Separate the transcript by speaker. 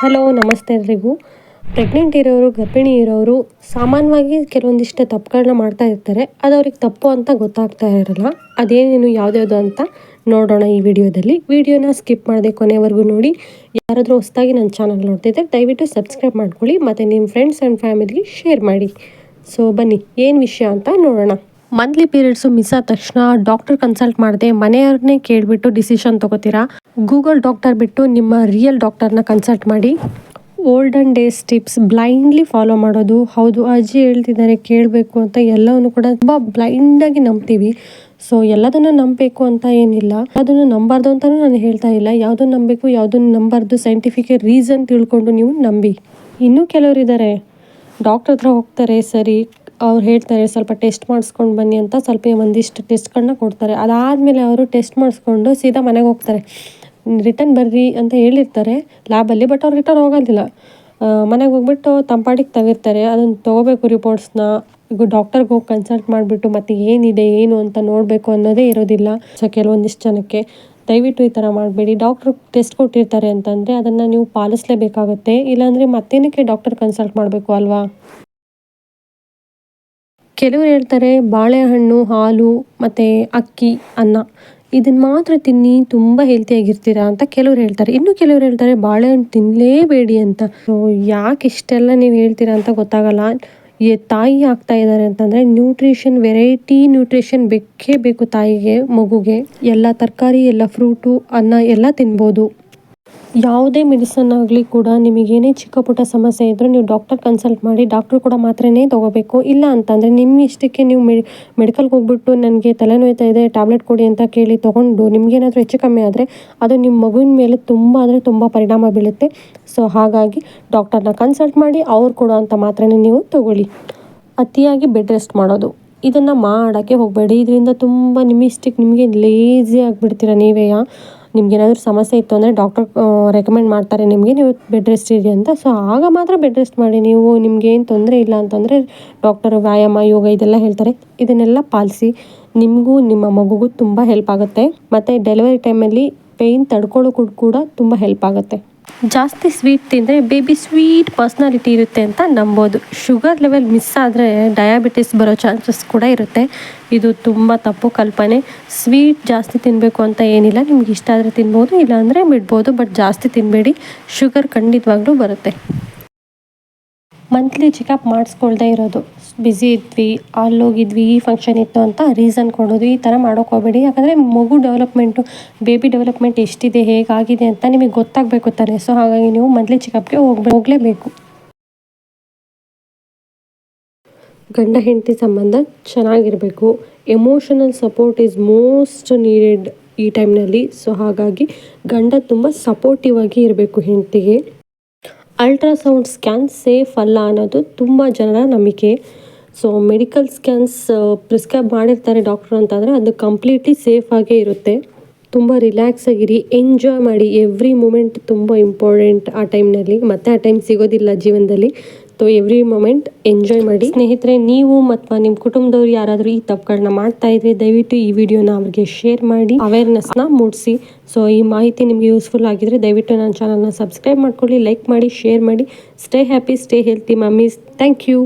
Speaker 1: Hello, ನಮಸ್ತೆ ಎಲ್ರಿಗೂ. Pregnant ಇರೋರು, ಗರ್ಭಿಣಿ ಇರೋರು ಸಾಮಾನ್ಯವಾಗಿ ಕೆಲವೊಂದಿಷ್ಟು ತಪ್ಪುಗಳನ್ನ ಮಾಡ್ತಾ ಇರ್ತಾರೆ. ಅದು ಅವ್ರಿಗೆ ತಪ್ಪು ಅಂತ ಗೊತ್ತಾಗ್ತಾ ಇರಲ್ಲ. ಅದೇನೇನು ಯಾವ್ದ್ಯಾವುದು ಅಂತ ನೋಡೋಣ ಈ ವಿಡಿಯೋದಲ್ಲಿ. ವಿಡಿಯೋನ ಸ್ಕಿಪ್ ಮಾಡದೆ ಕೊನೆವರೆಗೂ ನೋಡಿ. ಯಾರಾದರೂ ಹೊಸದಾಗಿ ನನ್ನ ಚಾನಲ್ ನೋಡ್ತಿದ್ದೆ ದಯವಿಟ್ಟು ಸಬ್ಸ್ಕ್ರೈಬ್ ಮಾಡ್ಕೊಳ್ಳಿ, ಮತ್ತು ನಿಮ್ಮ ಫ್ರೆಂಡ್ಸ್ ಆ್ಯಂಡ್ ಫ್ಯಾಮಿಲಿಗೆ ಶೇರ್ ಮಾಡಿ. ಸೊ ಬನ್ನಿ, ಏನು ವಿಷಯ ಅಂತ ನೋಡೋಣ. ಮಂತ್ಲಿ ಪೀರಿಯಡ್ಸು ಮಿಸ್ ಆದ ತಕ್ಷಣ ಡಾಕ್ಟರ್ ಕನ್ಸಲ್ಟ್ ಮಾಡದೆ ಮನೆಯವ್ರನ್ನೇ ಕೇಳಿಬಿಟ್ಟು ಡಿಸಿಷನ್ ತಗೋತೀರಾ? ಗೂಗಲ್ ಡಾಕ್ಟರ್ ಬಿಟ್ಟು ನಿಮ್ಮ ರಿಯಲ್ ಡಾಕ್ಟರ್ನ ಕನ್ಸಲ್ಟ್ ಮಾಡಿ. Olden days tips blindly follow ಮಾಡೋದು. ಹೌದು, ಅಜ್ಜಿ ಹೇಳ್ತಿದ್ದಾರೆ, ಕೇಳಬೇಕು ಅಂತ ಎಲ್ಲವನ್ನು ಕೂಡ ತುಂಬ ಬ್ಲೈಂಡಾಗಿ ನಂಬ್ತೀವಿ. ಸೊ ಎಲ್ಲದನ್ನು ನಂಬಬೇಕು ಅಂತ ಏನಿಲ್ಲ. ಅದನ್ನು ನಂಬಾರ್ದು ಅಂತಲೂ ನಾನು ಹೇಳ್ತಾ ಇಲ್ಲ. ಯಾವುದನ್ನು ನಂಬಬೇಕು, ಯಾವುದನ್ನು ನಂಬಾರ್ದು ಸೈಂಟಿಫಿಕ್ ರೀಸನ್ ತಿಳ್ಕೊಂಡು ನೀವು ನಂಬಿ. ಇನ್ನೂ ಕೆಲವರು ಇದ್ದಾರೆ ಡಾಕ್ಟರ್ ಹತ್ರ ಹೋಗ್ತಾರೆ, ಸರಿ ಅವ್ರು ಹೇಳ್ತಾರೆ ಸ್ವಲ್ಪ ಟೆಸ್ಟ್ ಮಾಡಿಸ್ಕೊಂಡು ಬನ್ನಿ ಅಂತ ಸ್ವಲ್ಪ ಒಂದಿಷ್ಟು ಟೆಸ್ಟ್ಗಳನ್ನ ಕೊಡ್ತಾರೆ. ಅದಾದಮೇಲೆ ಅವರು ಟೆಸ್ಟ್ ಮಾಡಿಸ್ಕೊಂಡು ಸೀದಾ ಮನೆಗೆ ಹೋಗ್ತಾರೆ. ರಿಟರ್ನ್ ಬರ್ರಿ ಅಂತ ಹೇಳಿರ್ತಾರೆ ಲ್ಯಾಬಲ್ಲಿ ಬಟ್ ಅವ್ರು ರಿಟರ್ನ್ ಹೋಗೋದಿಲ್ಲ. ಮನೆಗೆ ಹೋಗ್ಬಿಟ್ಟು ತಂಪಾಡಿಗೆ ತೆಗಿರ್ತಾರೆ. ಅದನ್ನು ತೊಗೋಬೇಕು ರಿಪೋರ್ಟ್ಸ್ನ. ಈಗ ಡಾಕ್ಟರ್ಗೆ ಹೋಗಿ ಕನ್ಸಲ್ಟ್ ಮಾಡಿಬಿಟ್ಟು ಮತ್ತೆ ಏನಿದೆ, ಏನು ಅಂತ ನೋಡಬೇಕು ಅನ್ನೋದೇ ಇರೋದಿಲ್ಲ. ಸೊ, ಕೆಲವೊಂದಿಷ್ಟು ಜನಕ್ಕೆ ದಯವಿಟ್ಟು ಈ ಥರ ಮಾಡಬೇಡಿ. ಡಾಕ್ಟ್ರ್ ಟೆಸ್ಟ್ ಕೊಟ್ಟಿರ್ತಾರೆ ಅಂತಂದರೆ ಅದನ್ನು ನೀವು ಪಾಲಿಸಲೇಬೇಕಾಗತ್ತೆ. ಇಲ್ಲಾಂದರೆ ಮತ್ತೇನಕ್ಕೆ ಡಾಕ್ಟರ್ ಕನ್ಸಲ್ಟ್ ಮಾಡಬೇಕು ಅಲ್ವಾ? ಕೆಲವರು ಹೇಳ್ತಾರೆ ಬಾಳೆಹಣ್ಣು, ಹಾಲು ಮತ್ತು ಅಕ್ಕಿ, ಅನ್ನ. ಇದನ್ನು ಮಾತ್ರ ತಿನ್ನಿ, ತುಂಬ ಹೆಲ್ತಿಯಾಗಿರ್ತೀರಾ ಅಂತ ಕೆಲವ್ರು ಹೇಳ್ತಾರೆ. ಇನ್ನು ಕೆಲವ್ರು ಹೇಳ್ತಾರೆ ಬಾಳೆಹಣ್ಣು ತಿನ್ನಲೇಬೇಡಿ ಅಂತ. ಯಾಕೆ ಇಷ್ಟೆಲ್ಲ ನೀವು ಹೇಳ್ತೀರಾ ಅಂತ ಗೊತ್ತಾಗಲ್ಲ. ತಾಯಿ ಆಗ್ತಾ ಇದ್ದಾರೆ ಅಂತಂದರೆ ನ್ಯೂಟ್ರಿಷನ್ ವೆರೈಟಿ ನ್ಯೂಟ್ರಿಷನ್ ಬೇಕೇ ಬೇಕು ತಾಯಿಗೆ, ಮಗುಗೆ. ಎಲ್ಲ ತರಕಾರಿ, ಎಲ್ಲ ಫ್ರೂಟು ಅನ್ನ ಎಲ್ಲ ತಿನ್ಬೋದು. ಯಾವುದೇ ಮೆಡಿಸನ್ ಆಗಲಿ ಕೂಡ ನಿಮಗೇನೇ ಚಿಕ್ಕ ಪುಟ್ಟ ಸಮಸ್ಯೆ ಇದ್ದರೂ ನೀವು ಡಾಕ್ಟರ್ ಕನ್ಸಲ್ಟ್ ಮಾಡಿ ಡಾಕ್ಟ್ರು ಕೂಡ ಮಾತ್ರನೇ ತೊಗೋಬೇಕು. ಇಲ್ಲ ಅಂತಂದರೆ ನಿಮ್ಮ ಇಷ್ಟಕ್ಕೆ ನೀವು ಮೆಡಿಕಲ್ಗೆ ಹೋಗ್ಬಿಟ್ಟು ನನಗೆ ತಲೆನೋಯ್ತಾ ಇದೆ, ಟ್ಯಾಬ್ಲೆಟ್ ಕೊಡಿ ಅಂತ ಕೇಳಿ ತೊಗೊಂಡು ನಿಮಗೇನಾದರೂ ಹೆಚ್ಚು ಕಮ್ಮಿ ಆದರೆ ಅದು ನಿಮ್ಮ ಮಗುವಿನ ಮೇಲೆ ತುಂಬ ಅಂದರೆ ತುಂಬ ಪರಿಣಾಮ ಬೀಳುತ್ತೆ. ಸೊ ಹಾಗಾಗಿ ಡಾಕ್ಟರ್ನ ಕನ್ಸಲ್ಟ್ ಮಾಡಿ ಅವ್ರು ಕೊಡೋ ಮಾತ್ರನೇ ನೀವು ತೊಗೊಳ್ಳಿ. ಅತಿಯಾಗಿ ಬೆಡ್ ರೆಸ್ಟ್ ಮಾಡೋದು. ಇದನ್ನು ಮಾಡೋಕ್ಕೆ ಹೋಗಬೇಡಿ. ಇದರಿಂದ ತುಂಬ ಇಷ್ಟಕ್ಕೆ ನಿಮಗೆ ಲೇಜಿ ಆಗಿಬಿಡ್ತೀರ ನೀವೇ ನಿಮ್ಗೇನಾದರೂ ಸಮಸ್ಯೆ ಇತ್ತು ಅಂದರೆ ಡಾಕ್ಟರ್ ರೆಕಮೆಂಡ್ ಮಾಡ್ತಾರೆ ನಿಮಗೆ, ನೀವು ಬೆಡ್ ರೆಸ್ಟ್ ಇರಿ ಅಂತ. ಸೊ ಆಗ ಮಾತ್ರ ಬೆಡ್ ರೆಸ್ಟ್ ಮಾಡಿ. ನೀವು ನಿಮಗೇನು ತೊಂದರೆ ಇಲ್ಲ ಅಂತಂದರೆ ಡಾಕ್ಟರ್ ವ್ಯಾಯಾಮ, ಯೋಗ ಇದೆಲ್ಲ ಹೇಳ್ತಾರೆ. ಇದನ್ನೆಲ್ಲ ಪಾಲಿಸಿ. ನಿಮಗೂ, ನಿಮ್ಮ ಮಗುಗೂ ತುಂಬ ಹೆಲ್ಪ್ ಆಗುತ್ತೆ. ಮತ್ತು ಡೆಲಿವರಿ ಟೈಮಲ್ಲಿ ಪೇಯ್ನ್ ತಡ್ಕೊಳ್ಳೋಕ್ಕೂ ಕೂಡ ತುಂಬ ಹೆಲ್ಪ್ ಆಗುತ್ತೆ. ಜಾಸ್ತಿ ಸ್ವೀಟ್ ತಿಂದರೆ ಬೇಬಿ ಸ್ವೀಟ್ ಪರ್ಸ್ನಾಲಿಟಿ ಇರುತ್ತೆ ಅಂತ ನಂಬೋದು. ಶುಗರ್ ಲೆವೆಲ್ ಮಿಸ್ ಆದರೆ ಡಯಾಬಿಟಿಸ್ ಬರೋ ಚಾನ್ಸಸ್ ಕೂಡ ಇರುತ್ತೆ. ಇದು ತುಂಬ ತಪ್ಪು ಕಲ್ಪನೆ. ಸ್ವೀಟ್ ಜಾಸ್ತಿ ತಿನ್ನಬೇಕು ಅಂತ ಏನಿಲ್ಲ. ನಿಮ್ಗೆ ಇಷ್ಟ ಆದರೆ ತಿನ್ಬೋದು, ಇಲ್ಲಾಂದರೆ ಬಿಡ್ಬೋದು ಬಟ್ ಜಾಸ್ತಿ ತಿನ್ನಬೇಡಿ ಶುಗರ್ ಖಂಡಿತವಾಗ್ಲೂ ಬರುತ್ತೆ. ಮಂತ್ಲಿ ಚೆಕಪ್ ಮಾಡಿಸ್ಕೊಳ್ದೇ ಇರೋದು. ಬ್ಯುಸಿ ಇದ್ವಿ, ಅಲ್ಲೋಗಿದ್ವಿ, ಈ ಫಂಕ್ಷನ್ ಇತ್ತು ಅಂತ ರೀಸನ್ ಕೊಡೋದು. ಈ ಥರ ಮಾಡೋಕೆ ಹೋಗಬೇಡಿ. ಯಾಕಂದರೆ ಮಗು ಡೆವಲಪ್ಮೆಂಟು ಬೇಬಿ ಡೆವಲಪ್ಮೆಂಟ್ ಎಷ್ಟಿದೆ, ಹೇಗಾಗಿದೆ ಅಂತ ನಿಮಗೆ ಗೊತ್ತಾಗಬೇಕು ತಾನೆ. ಸೊ ಹಾಗಾಗಿ ನೀವು ಮಂತ್ಲಿ ಚೆಕಪ್ಗೆ ಹೋಗ್ಬೇ, ಹೋಗಲೇಬೇಕು. ಗಂಡ, ಹೆಂಡತಿ ಸಂಬಂಧ ಚೆನ್ನಾಗಿರಬೇಕು. Emotional support is most needed ಈ ಟೈಮ್ನಲ್ಲಿ ಸೊ ಹಾಗಾಗಿ ಗಂಡ ತುಂಬ ಸಪೋರ್ಟಿವ್ ಆಗಿ ಇರಬೇಕು ಹೆಂಡತಿಗೆ. ಅಲ್ಟ್ರಾಸೌಂಡ್ ಸ್ಕ್ಯಾನ್ ಸೇಫ್ ಅಲ್ಲ ಅನ್ನೋದು ತುಂಬ ಜನರ ನಂಬಿಕೆ. ಸೊ ಮೆಡಿಕಲ್ ಸ್ಕ್ಯಾನ್ಸ್ ಪ್ರಿಸ್ಕ್ರೈಬ್ ಮಾಡಿರ್ತಾರೆ ಡಾಕ್ಟ್ರು ಅಂತಂದರೆ ಅದು ಕಂಪ್ಲೀಟ್ಲಿ ಸೇಫ್ ಆಗೇ ಇರುತ್ತೆ. ತುಂಬ ರಿಲ್ಯಾಕ್ಸ್ ಆಗಿರಿ ಎಂಜಾಯ್ ಮಾಡಿ. ಎವ್ರಿ ಮೂಮೆಂಟ್ ತುಂಬ ಇಂಪಾರ್ಟೆಂಟ್ ಆ ಟೈಮ್ನಲ್ಲಿ ಮತ್ತೆ ಆ ಟೈಮ್ ಸಿಗೋದಿಲ್ಲ ಜೀವನದಲ್ಲಿ. ಸೊ ಎವ್ರಿ ಮೂಮೆಂಟ್ ಎಂಜಾಯ್ ಮಾಡಿ. ಸ್ನೇಹಿತರೆ ನೀವು ಮತ್ತು ನಿಮ್ಮ ಕುಟುಂಬದವ್ರು ಯಾರಾದರೂ ಈ ತಪ್ಪುಗಳನ್ನ ಮಾಡ್ತಾ ಇದ್ರೆ ದಯವಿಟ್ಟು ಈ ವಿಡಿಯೋನ ಅವ್ರಿಗೆ ಶೇರ್ ಮಾಡಿ. ಅವೇರ್ನೆಸ್ನ ಮೂಡಿಸಿ. ಸೊ ಈ ಮಾಹಿತಿ ನಿಮಗೆ ಯೂಸ್ಫುಲ್ ಆಗಿದ್ರೆ ದಯವಿಟ್ಟು ನನ್ನ ಚಾನಲ್ನ ಸಬ್ಸ್ಕ್ರೈಬ್ ಮಾಡ್ಕೊಳ್ಳಿ ಲೈಕ್ ಮಾಡಿ ಶೇರ್ ಮಾಡಿ. Stay happy stay healthy mummies thank you